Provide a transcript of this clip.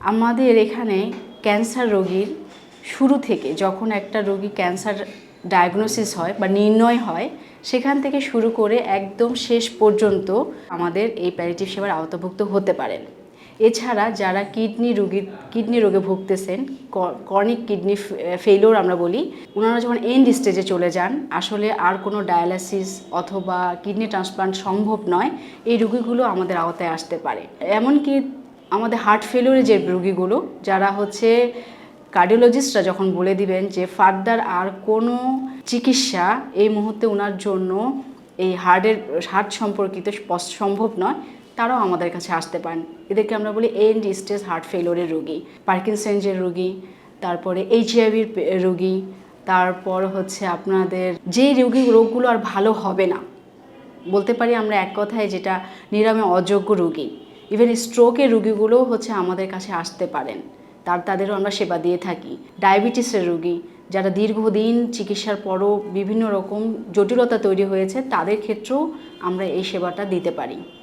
আমাদের এখানে ক্যান্সার রোগীর শুরু থেকে যখন একটা রোগী ক্যান্সার ডায়াগনোসিস হয় বা নির্ণয় হয়, সেখান থেকে শুরু করে একদম শেষ পর্যন্ত আমাদের এই প্যারিটিভ সেবার আওতাভুক্ত হতে পারেন এছাড়া যারা কিডনি রোগীর কিডনি রোগে ভুগতেছেন কর্নিক কিডনি ফেলোর আমরা বলি ওনারা যখন এন্ড স্টেজে চলে যান, আসলে আর কোনো ডায়ালাসিস অথবা কিডনি ট্রান্সপ্লান্ট সম্ভব নয়, এই রোগীগুলো আমাদের আওতায় আসতে পারে। এমনকি আমাদের হার্ট ফেলিওরের যে রোগীগুলো, যারা হচ্ছে কার্ডিওলজিস্টরা যখন বলে দিবেন যে ফার্দার আর কোনো চিকিৎসা এই মুহূর্তে ওনার জন্য এই হার্টের হার্ট সম্পর্কিত সম্ভব নয়, তারাও আমাদের কাছে আসতে পারেন। এদেরকে আমরা বলি এন্ড স্টেজ হার্ট ফেলোরের রোগী পার্কিনসেন্সের রোগী, তারপরে এইচআইভির রোগী, তারপর হচ্ছে আপনাদের যে রোগী, রোগগুলো আর ভালো হবে না। বলতে পারি আমরা এক কথায় যেটা নিরাময় অযোগ্য রোগী। ইভেন স্ট্রোকের রুগীগুলোও হচ্ছে আমাদের কাছে আসতে পারেন। তার, তাদেরও আমরা সেবা দিয়ে থাকি। ডায়াবেটিসের রুগী, যারা দীর্ঘদিন চিকিৎসার পরও বিভিন্ন রকম জটিলতা তৈরি হয়েছে, তাদের ক্ষেত্রেও আমরা এই সেবাটা দিতে পারি।